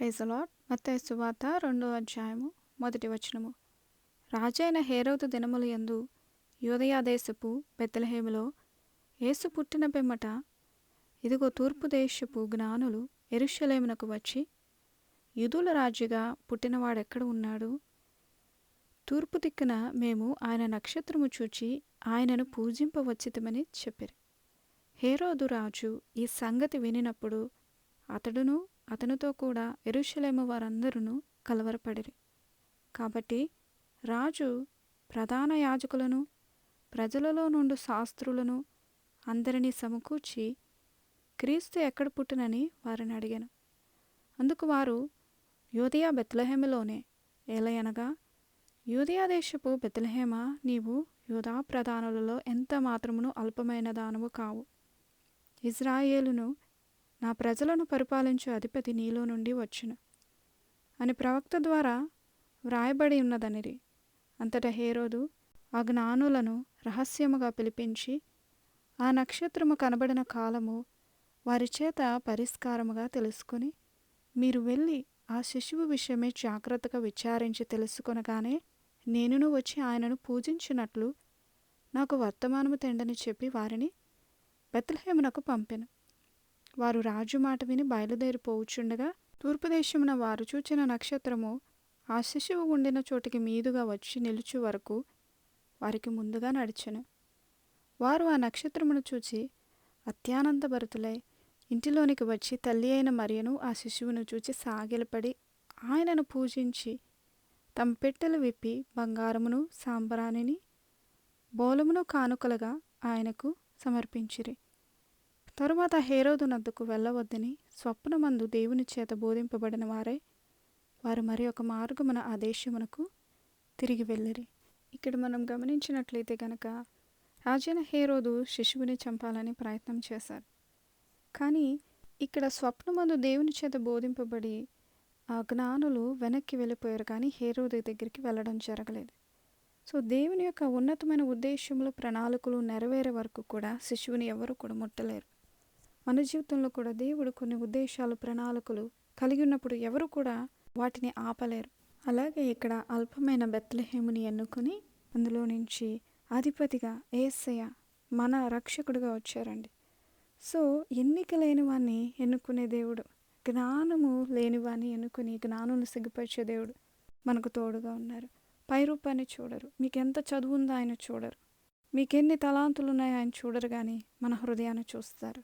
Praise allot మత్తయి సువార్త రెండో అధ్యాయము మొదటి వచనము. రాజైన హేరోదు దినముల యందు యూదయాదేశపు బెత్తలహేములో యేసు పుట్టిన పిమ్మట ఇదిగో తూర్పు దేశపు జ్ఞానులు ఎరుషలేమునకు వచ్చి యుదుల రాజుగా పుట్టినవాడెక్కడ ఉన్నాడు? తూర్పు దిక్కున మేము ఆయన నక్షత్రము చూచి ఆయనను పూజింపవచ్చితమని చెప్పారు. హేరోదు రాజు ఈ సంగతి వినినప్పుడు అతడును అతనితో కూడా ఎరుషలేము వారందరూ కలవరపడిరి. కాబట్టి రాజు ప్రధాన యాజకులను ప్రజలలో నుండి శాస్త్రులను అందరినీ సమకూర్చి క్రీస్తు ఎక్కడ పుట్టినని వారిని అడిగాను. అందుకు వారు యోదయా బెత్లహేమలోనే ఏలయనగా యూదియా దేశపు బెత్లహేమ నీవు యూదా ప్రధానులలో ఎంత మాత్రమును అల్పమైన దానము కావు. ఇజ్రాయేలును నా ప్రజలను పరిపాలించు అధిపతి నీలో నుండి వచ్చును. అని ప్రవక్త ద్వారా వ్రాయబడి ఉన్నదనిరి అంతటా హేరోదు ఆ జ్ఞానులను రహస్యముగా పిలిపించి ఆ నక్షత్రము కనబడిన కాలము వారి చేత పరిష్కారముగా తెలుసుకుని మీరు వెళ్ళి ఆ శిశువు విషయమే జాగ్రత్తగా విచారించి తెలుసుకొనగానే నేనును వచ్చి ఆయనను పూజించినట్లు నాకు వర్తమానము తెండని చెప్పి వారిని బెత్లహేమునకు పంపెను. వారు రాజు మాట విని బయలుదేరిపోవుచుండగా తూర్పుదేశమున వారు చూచిన నక్షత్రము ఆ శిశువు ఉండిన చోటికి మీదుగా వచ్చి నిలుచు వరకు వారికి ముందుగా నడిచెను. వారు ఆ నక్షత్రమును చూచి అత్యానందభరితులై ఇంటిలోనికి వచ్చి తల్లి అయిన మరియను ఆ శిశువును చూచి సాగిలపడి ఆయనను పూజించి తమ పెట్టెలు విప్పి బంగారమును సాంబ్రాణిని బోలమును కానుకలుగా ఆయనకు సమర్పించిరి. తరువాత హేరోదు నద్దకు వెళ్ళవద్దని స్వప్నమందు దేవుని చేత బోధింపబడిన వారే వారు మరి ఒక మార్గమున ఆ దేశమునకు తిరిగి వెళ్ళిరి. ఇక్కడ మనం గమనించినట్లయితే గనక రాజైన హేరోదు శిశువుని చంపాలని ప్రయత్నం చేశారు కానీ ఇక్కడ స్వప్నమందు దేవుని చేత బోధింపబడి ఆ జ్ఞానులు వెనక్కి వెళ్ళిపోయారు కానీ హేరోదు దగ్గరికి వెళ్ళడం జరగలేదు. సో దేవుని యొక్క ఉన్నతమైన ఉద్దేశములు ప్రణాళికలు నెరవేరే వరకు కూడా శిశువుని ఎవరు కూడా ముట్టలేరు. మన జీవితంలో కూడా దేవుడు కొన్ని ఉద్దేశాలు ప్రణాళికలు కలిగి ఉన్నప్పుడు ఎవరు కూడా వాటిని ఆపలేరు. అలాగే ఇక్కడ అల్పమైన బెత్లహేముని ఎన్నుకొని అందులో నుంచి అధిపతిగా ఏసయ్య మన రక్షకుడుగా వచ్చారండి. సో ఎన్నిక లేని వాడిని ఎన్నుకునే దేవుడు జ్ఞానము లేని వాడిని ఎన్నుకుని జ్ఞానులు సిగ్గుపరిచే దేవుడు మనకు తోడుగా ఉన్నారు. పై రూపాన్ని చూడరు మీకు ఎంత చదువు ఉందో ఆయన చూడరు మీకు ఎన్ని తలాంతులు ఉన్నాయో ఆయన చూడరు కానీ మన హృదయాన్ని చూస్తారు.